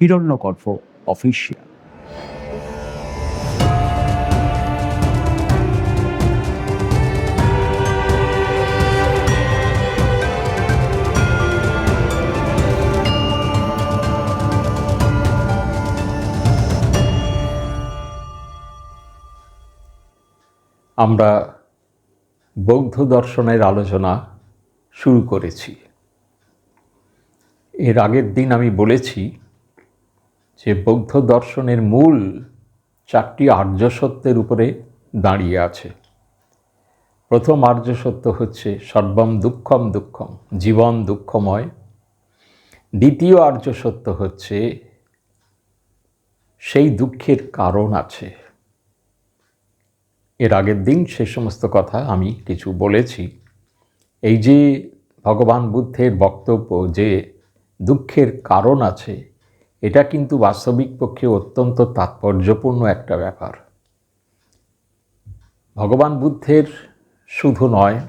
হিরণ্যকর্ফ official আমরা বৌদ্ধ দর্শনের আলোচনা শুরু করেছি। এর আগের দিন আমি বলেছি যে বৌদ্ধ দর্শনের মূল চারটি আর্য সত্যের উপরে দাঁড়িয়ে আছে। প্রথম আর্য সত্য হচ্ছে সর্বম দুঃখম দুঃখম, জীবন দুঃখময়। দ্বিতীয় আর্য সত্য হচ্ছে সেই দুঃখের কারণ আছে। এর আগের দিন সে সমস্ত কথা আমি কিছু বলেছি। এই যে ভগবান বুদ্ধের বক্তব্য যে দুঃখের কারণ আছে এটা কিন্তু বাস্তবিক পক্ষে অত্যন্ত তাৎপর্যপূর্ণ একটা ব্যাপার। ভগবান বুদ্ধের শুধু নয়,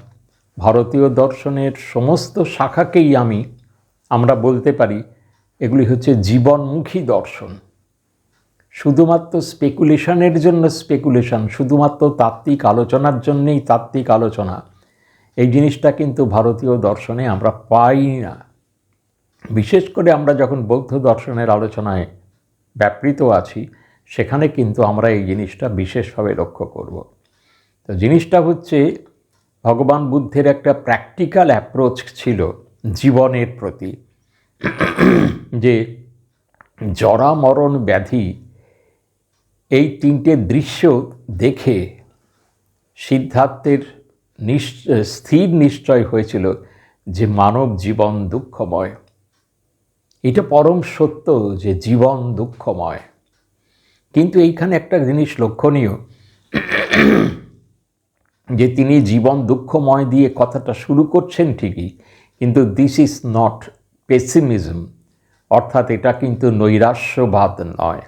ভারতীয় দর্শনের সমস্ত শাখাকেই আমি, আমরা বলতে পারি, এগুলি হচ্ছে জীবনমুখী দর্শন। শুধুমাত্র স্পেকুলেশনের জন্য স্পেকুলেশন শুধুমাত্র তাত্ত্বিক আলোচনার জন্যেই তাত্ত্বিক আলোচনা। এই জিনিসটা কিন্তু ভারতীয় দর্শনে আমরা পাই না বিশেষ করে আমরা যখন বৌদ্ধ দর্শনের আলোচনায় ব্যাপৃত আছি, সেখানে কিন্তু আমরা এই জিনিসটা বিশেষভাবে লক্ষ্য করব। তো জিনিসটা হচ্ছে, ভগবান বুদ্ধের একটা প্র্যাকটিক্যাল অ্যাপ্রোচ ছিল জীবনের প্রতি, যে জরা মরণ ব্যাধি এই তিনটে দৃশ্য দেখে সিদ্ধার্থের নিশ্চ, স্থির নিশ্চয় হয়েছিল যে মানব জীবন দুঃখময়। এটা পরম সত্য যে জীবন দুঃখময়। কিন্তু এইখানে একটা জিনিস লক্ষণীয়, যে তিনি জীবন দুঃখময় দিয়ে কথাটা শুরু করছেন ঠিকই, কিন্তু দিস ইজ নট পেসিমিজম অর্থাৎ এটা কিন্তু নৈরাশ্যবাদ নয়।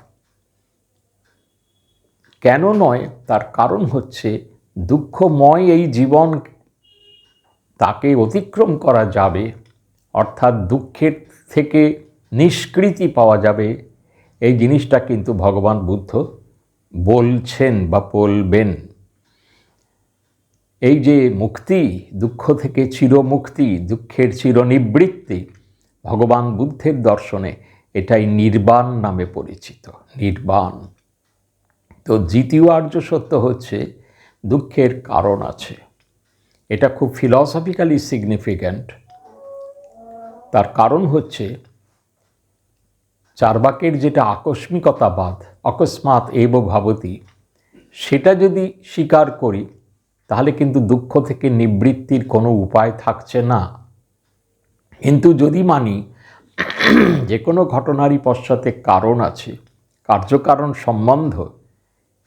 কেন নয়? তার কারণ হচ্ছে দুঃখময় এই জীবন তাকে অতিক্রম করা যাবে, অর্থাৎ দুঃখের থেকে নিষ্কৃতি পাওয়া যাবে। এই জিনিসটা কিন্তু ভগবান বুদ্ধ বলছেন বা বলবেন। এই যে মুক্তি, দুঃখ থেকে চিরমুক্তি, দুঃখের চিরনিবৃত্তি, ভগবান বুদ্ধের দর্শনে এটাই নির্বাণ নামে পরিচিত, নির্বাণ। তো দ্বিতীয় আর্য সত্য হচ্ছে, দুঃখের কারণ আছে। এটা খুব ফিলসফিক্যালি সিগনিফিক্যান্ট তার কারণ হচ্ছে চারবাকের যেটা আকস্মিকতাবাদ, অকস্মাৎ এব ভাবতী সেটা যদি স্বীকার করি, তাহলে কিন্তু দুঃখ থেকে নিবৃত্তির কোনো উপায় থাকছে না। কিন্তু যদি মানি, যে কোনো ঘটনারই পশ্চাতে কারণ আছে, কার্যকারণ সম্বন্ধ,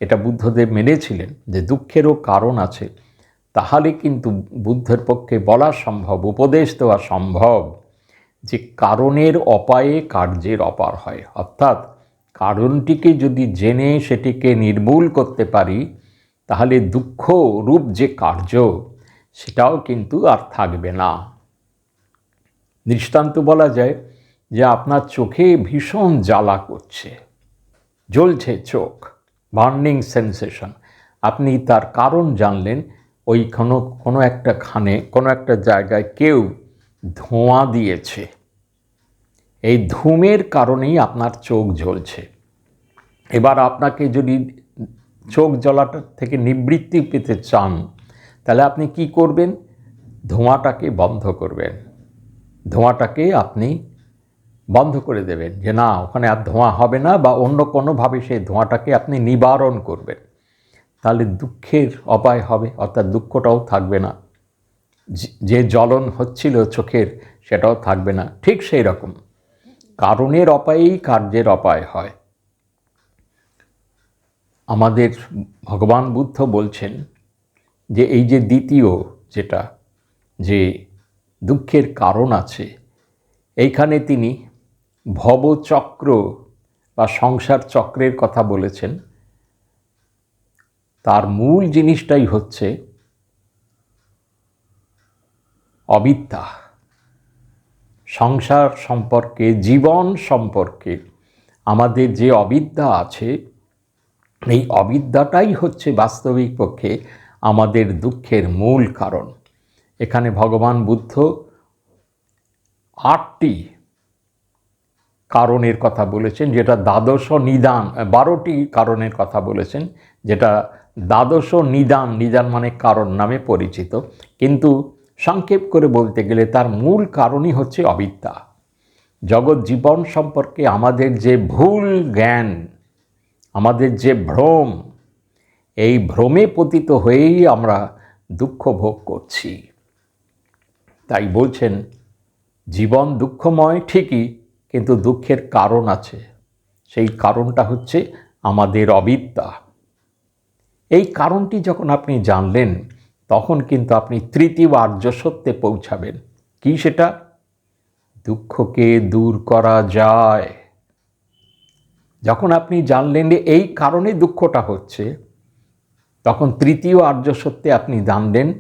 এটা বুদ্ধদেব মেনেছিলেন যে দুঃখেরও কারণ আছে, তাহলে কিন্তু বুদ্ধের পক্ষে বলা সম্ভব, উপদেশ দেওয়া সম্ভব। যে কারণের অপায়ে কার্যের অপার হয়। অর্থাৎ কারণটিকে যদি জেনে সেটিকে নির্মূল করতে পারি, তাহলে দুঃখ রূপ যে কার্য, সেটাও কিন্তু আর থাকবে না। দৃষ্টান্ত বলা যায় যে আপনার চোখে ভীষণ জ্বালা করছে, জ্বলছে চোখ, বার্নিং সেন্সেশন। আপনি তার কারণ জানলেন, ওই কোনো কোনো একটা খানে, কোনো একটা জায়গায় কেউ ধোঁয়া দিয়েছে। এই ধূমের কারণেই আপনার চোখ জ্বলছে। এবার আপনাকে যদি চোখ জ্বলাটা থেকে নিবৃত্তি পেতে চান, তাহলে আপনি কি করবেন? ধোঁয়াটাকে বন্ধ করবেন। ধোঁয়াটাকে আপনি বন্ধ করে দেবেন যে না, ওখানে আর ধোঁয়া হবে না বা অন্য কোনোভাবে সেই ধোঁয়াটাকে আপনি নিবারণ করবেন। তাহলে দুঃখের অপায় হবে, অর্থাৎ দুঃখটাও থাকবে না। যে- জ্বলন হচ্ছিল চোখের সেটাও থাকবে না। ঠিক সেই রকম। কারণের অপায়েই কার্যের অপায় হয়। আমাদের ভগবান বুদ্ধ বলছেন যে, এই যে দ্বিতীয় যেটা, যে দুঃখের কারণ আছে, এইখানে তিনি ভবচক্র বা সংসার চক্রের কথা বলেছেন। তার মূল জিনিসটাই হচ্ছে অবিদ্যা। সংসার সম্পর্কে, জীবন সম্পর্কে আমাদের যে অবিদ্যা আছে, এই অবিদ্যাটাই হচ্ছে বাস্তবিক পক্ষে আমাদের দুঃখের মূল কারণ। এখানে ভগবান বুদ্ধ আটটি কারণের কথা বলেছেন, যেটা দ্বাদশ নিদান, বারোটি কারণের কথা বলেছেন, যেটা দ্বাদশ নিদান নিদান মানে কারণ নামে পরিচিত। কিন্তু সংক্ষেপ করে বলতে গেলে তার মূল কারণই হচ্ছে অবিদ্যা। জগৎ জীবন সম্পর্কে আমাদের যে ভুল জ্ঞান, আমাদের যে ভ্রম, এই ভ্রমে পতিত হয়েই আমরা দুঃখ ভোগ করছি। তাই বলছেন, জীবন দুঃখময় ঠিকই, কিন্তু দুঃখের কারণ আছে। সেই কারণটা হচ্ছে আমাদের অবিদ্যা। এই কারণটি যখন আপনি জানলেন তখন কিন্তু আপনি তৃতীয় আর্য সত্যে পৌঁছাবেন। কি সেটা? দুঃখকে দূর করা যায়। যখন আপনি জানলেন যে এই কারণে দুঃখটা হচ্ছে, তখন তৃতীয় আর্য সত্যে আপনি জানলেন,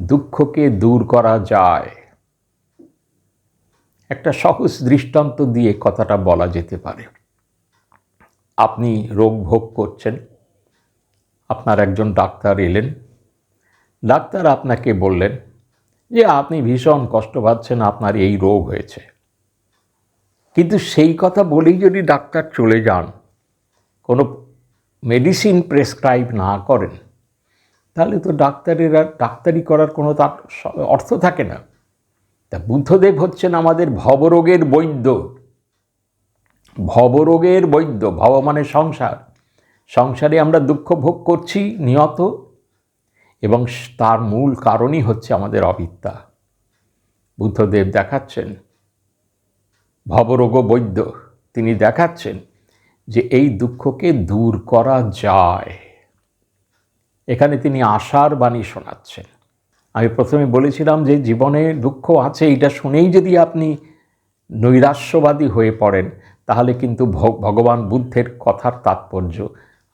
দুঃখকে দূর করা যায়। একটা সহজ দৃষ্টান্ত দিয়ে কথাটা বলা যেতে পারে। আপনি রোগ ভোগ করছেন, আপনার একজন ডাক্তার এলেন ডাক্তার আপনাকে বললেন যে আপনি ভীষণ কষ্ট পাচ্ছেন, আপনার এই রোগ হয়েছে। কিন্তু সেই কথা বলেই যদি ডাক্তার চলে যান, কোনো মেডিসিন প্রেসক্রাইব না করেন, তাহলে তো ডাক্তারের আর ডাক্তারি করার কোনো তার অর্থ থাকে না। তা বুদ্ধদেব হচ্ছেন আমাদের ভবরোগের বৈদ্য। ভবরোগের বৈদ্য, ভব মানে সংসার। সংসারে আমরা দুঃখ ভোগ করছি, নিয়ত এবং তার মূল কারণই হচ্ছে আমাদের অবিদ্যা। বুদ্ধদেব দেখাচ্ছেন, ভবরোগ বৈদ্য, তিনি দেখাচ্ছেন যে এই দুঃখকে দূর করা যায়। এখানে তিনি আশার বাণী শোনাচ্ছেন। আমি প্রথমে বলেছিলাম যে জীবনে দুঃখ আছে এটা শুনেই যদি আপনি নৈরাশ্যবাদী হয়ে পড়েন, তাহলে কিন্তু ভগবান বুদ্ধের কথার তাৎপর্য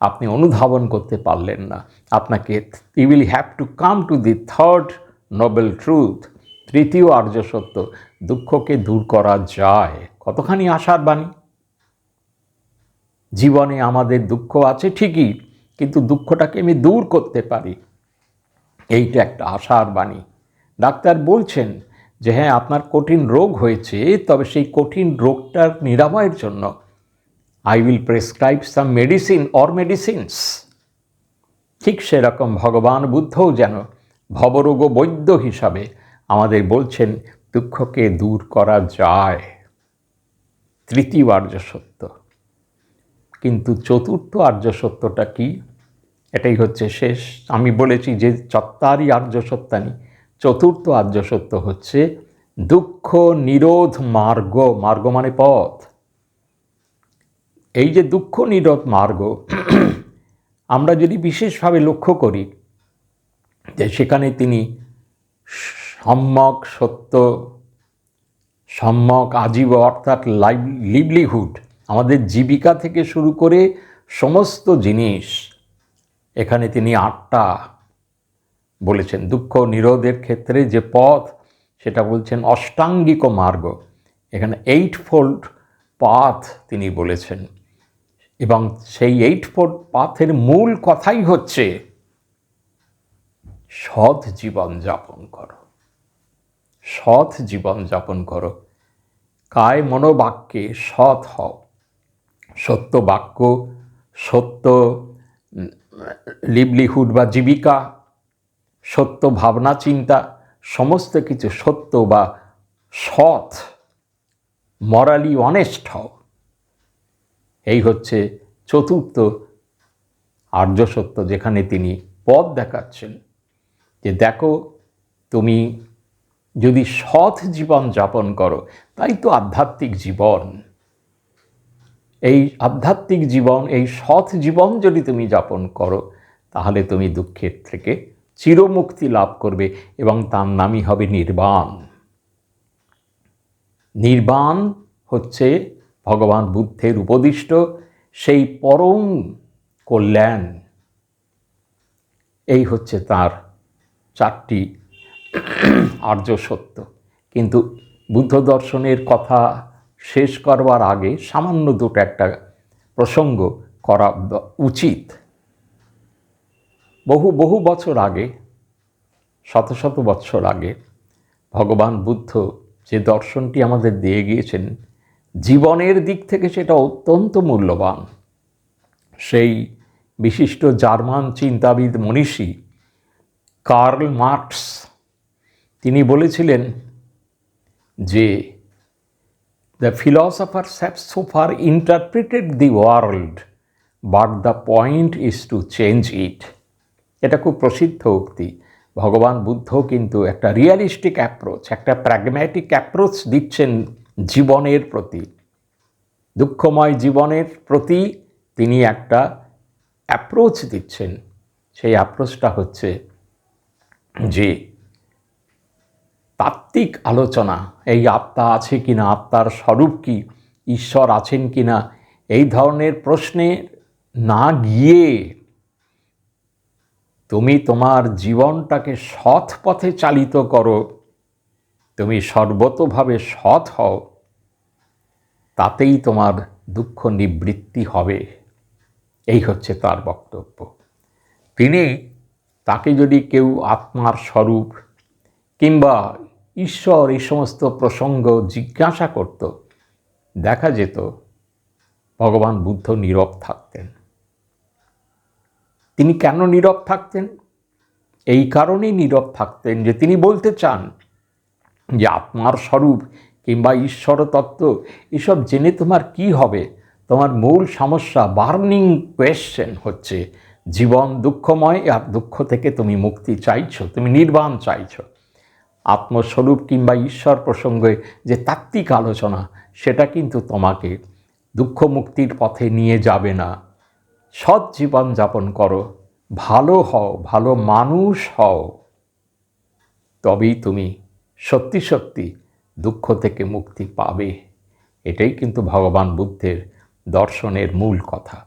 আপনি অনুধাবন করতে পারলেন না। আপনাকে you will have to come to the third noble truth তৃতীয় আর্য সত্য, দুঃখকে দূর করা যায়। কতখানি আশার বাণী? জীবনে আমাদের দুঃখ আছে ঠিকই, কিন্তু দুঃখটাকে আমি দূর করতে পারি। এইটা একটা আশার বাণী। ডাক্তার বলছেন যে হ্যাঁ আপনার কঠিন রোগ হয়েছে, তবে সেই কঠিন রোগটার নিরাময়ের জন্য I will prescribe some medicine or medicines ঠিক সেরকম ভগবান বুদ্ধও যেন ভবরোগ বৈদ্য হিসাবে আমাদের বলছেন, দুঃখকে দূর করা যায়। তৃতীয় আর্য সত্য। কিন্তু চতুর্থ আর্য সত্যটা কি? এটাই হচ্ছে শেষ। আমি বলেছি যে চত্বারি আর্য সত্যানি, চতুর্থ আর্য সত্য হচ্ছে দুঃখ নিরোধ মার্গ। মার্গ মানে পথ। এই যে দুঃখ নিরোধ মার্গ, আমরা যদি বিশেষভাবে লক্ষ্য করি যে সেখানে তিনি সম্যক সত্য, সম্যক আজীব, অর্থাৎ লাইভ লিভলিহুড আমাদের জীবিকা থেকে শুরু করে সমস্ত জিনিস, এখানে তিনি আটটা বলেছেন। দুঃখ নিরোধের ক্ষেত্রে যে পথ, সেটা বলছেন অষ্টাঙ্গিক মার্গ। এখানে এইট ফোল্ড পাথ তিনি বলেছেন। এবং সেই এইট ফোর পাথের মূল কথাই হচ্ছে, সৎ জীবন যাপন করো। সৎ জীবন যাপন করো। কায় মনোবাক্যে সৎ হও। সত্য বাক্য, সত্য লিভলিহুড বা জীবিকা, সত্য ভাবনা চিন্তা, সমস্ত কিছু সত্য বা সৎ মরালি অনেস্ট হও। হচ্ছে চতুর্থ আর্য সত্য, যেখানে তিনি পথ দেখাচ্ছেন যে দেখো, তুমি যদি সৎ জীবন যাপন করো, তাই তো আধ্যাত্মিক জীবন। এই আধ্যাত্মিক জীবন, এই সৎ জীবন যদি তুমি যাপন করো, তাহলে তুমি দুঃখের থেকে চিরমুক্তি লাভ করবে এবং তার নামই হবে নির্বাণ। নির্বাণ হচ্ছে ভগবান বুদ্ধের উপদিষ্ট, সেই পরম কল্যাণ। এই হচ্ছে তার চারটি আর্য সত্য। কিন্তু বুদ্ধ দর্শনের কথা শেষ করবার আগে সামান্য দুটো একটা প্রসঙ্গ করা উচিত। বহু বহু বছর আগে, শত শত বৎসর আগে ভগবান বুদ্ধ যে দর্শনটি আমাদের দিয়ে গিয়েছেন জীবনের দিক থেকে সেটা অত্যন্ত মূল্যবান। সেই বিশিষ্ট জার্মান চিন্তাবিদ মনীষী কার্ল মার্কস, তিনি বলেছিলেন যে the philosophers have so far interpreted the world but the point is to change it এটা খুব প্রসিদ্ধ উক্তি। ভগবান বুদ্ধ কিন্তু একটা রিয়ালিস্টিক অ্যাপ্রোচ একটা প্র্যাগম্যাটিক অ্যাপ্রোচ দিচ্ছেন জীবনের প্রতি, দুঃখময় জীবনের প্রতি তিনি একটা অ্যাপ্রোচ দিচ্ছেন। সেই অ্যাপ্রোচটা হচ্ছে যে, তাত্ত্বিক আলোচনা, এই আত্মা আছে কি না আত্মার স্বরূপ কি, ঈশ্বর আছেন কি না এই ধরনের প্রশ্নে না গিয়ে তুমি তোমার জীবনটাকে সৎ পথে চালিত করো তুমি সর্বতভাবে সৎ হও, তাতেই তোমার দুঃখ নিবৃত্তি হবে। এই হচ্ছে তার বক্তব্য। তিনি তাকে যদি কেউ আত্মার স্বরূপ কিংবা ঈশ্বর এই সমস্ত প্রসঙ্গ জিজ্ঞাসা করত, দেখা যেত ভগবান বুদ্ধ নীরব থাকতেন। তিনি কেন নীরব থাকতেন? এই কারণেই নীরব থাকতেন যে তিনি বলতে চান যে আত্মার স্বরূপ কিংবা ঈশ্বর তত্ত্ব, এসব জেনে তোমার কি হবে? তোমার মূল সমস্যা বার্নিং কোয়েশ্চেন হচ্ছে, জীবন দুঃখময় আর দুঃখ থেকে তুমি মুক্তি চাইছো, তুমি নির্বাণ চাইছো। আত্মস্বরূপ কিংবা ঈশ্বর প্রসঙ্গে যে তাত্ত্বিক আলোচনা, সেটা কিন্তু তোমাকে দুঃখ মুক্তির পথে নিয়ে যাবে না। সৎ জীবন যাপন করো, ভালো হও, ভালো মানুষ হও। তবেই তুমি সত্যি সত্যি দুঃখ থেকে মুক্তি পাবে। এটাই কিন্তু ভগবান বুদ্ধের দর্শনের মূল কথা।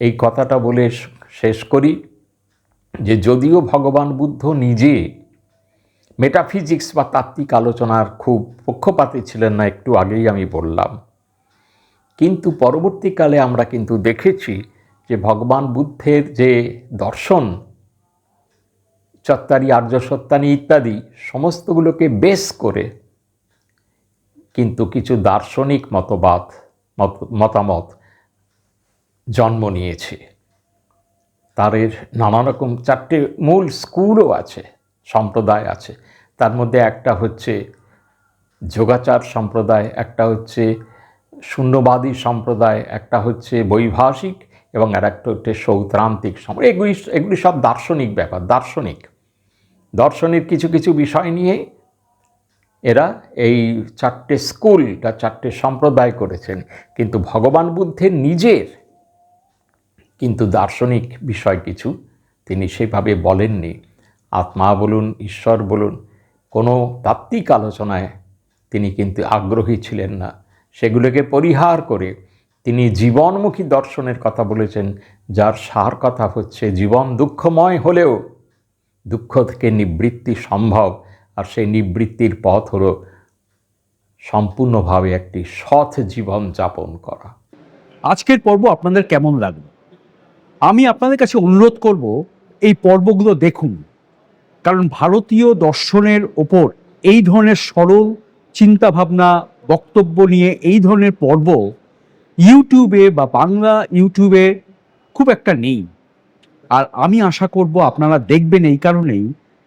এই কথাটা বলে শেষ করি যে যদিও ভগবান বুদ্ধ নিজে মেটাফিজিক্স বা তাত্ত্বিক আলোচনার খুব পক্ষপাতী ছিলেন না, একটু আগেই আমি বললাম। কিন্তু পরবর্তীকালে আমরা কিন্তু দেখেছি যে ভগবান বুদ্ধের যে দর্শন চত্তারি আর্য সত্যানি ইত্যাদি সমস্তগুলোকে বেস করে কিন্তু কিছু দার্শনিক মতবাদ, মত- মতামত জন্ম নিয়েছে। তাদের নানা রকম চারটে মূল স্কুলও আছে, সম্প্রদায় আছে। তার মধ্যে একটা হচ্ছে যোগাচার সম্প্রদায়, একটা হচ্ছে শূন্যবাদী সম্প্রদায়, একটা হচ্ছে বৈভাষিক এবং আর একটা হচ্ছে সৌত্রান্তিক সম্প্রদায়। এগুলি এগুলি সব দার্শনিক ব্যাপার, দার্শনিক। দর্শনের কিছু কিছু বিষয় নিয়ে এরা এই চারটে স্কুল বা চারটে সম্প্রদায় করেছেন। কিন্তু ভগবান বুদ্ধের নিজের কিন্তু দার্শনিক বিষয় কিছু তিনি সেভাবে বলেননি। আত্মা বলুন, ঈশ্বর বলুন, কোনো তাত্ত্বিক আলোচনায় তিনি কিন্তু আগ্রহী ছিলেন না। সেগুলোকে পরিহার করে তিনি জীবনমুখী দর্শনের কথা বলেছেন, যার সার কথা হচ্ছে জীবন দুঃখময় হলেও দুঃখ থেকে নিবৃত্তি সম্ভব, আর সেই নিবৃত্তির পথ হলো সম্পূর্ণভাবে একটি সৎ জীবন যাপন করা। আজকের পর্ব আপনাদের কেমন লাগল? আমি আপনাদের কাছে অনুরোধ করব, এই পর্বগুলো দেখুন। কারণ ভারতীয় দর্শনের ওপর এই ধরনের সরল চিন্তাভাবনা, বক্তব্য নিয়ে এই ধরনের পর্ব ইউটিউবে বা বাংলা ইউটিউবে খুব একটা নেই। আর আমি আশা করব আপনারা দেখবেন এই কারণেই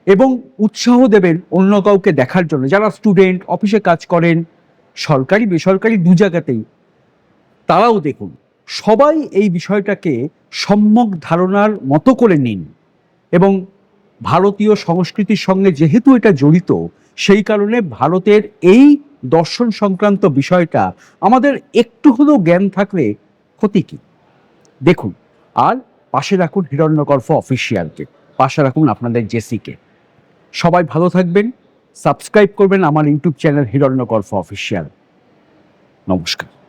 এবং উৎসাহ দেবেন অন্য কাউকে দেখার জন্য। যারা স্টুডেন্ট অফিসে কাজ করেন, সরকারি, বেসরকারি দু জায়গাতেই, তারাও দেখুন, সবাই এই বিষয়টাকে সম্যক ধারণার মতো করে নিন এবং ভারতীয় সংস্কৃতির সঙ্গে যেহেতু এটা জড়িত, সেই কারণে ভারতের এই দর্শন সংক্রান্ত বিষয়টা আমাদের একটু হলেও জ্ঞান থাকলে ক্ষতি কি? দেখুন, আর পাশে রাখুন হিরণ্যকর্ফ অফিসিয়ালকে, পাশে রাখুন আপনাদের জেসিকে। সবাই ভালো থাকবেন, সাবস্ক্রাইব করবেন আমার ইউটিউব চ্যানেল হিরণ্যকর্ফ অফিসিয়াল। নমস্কার।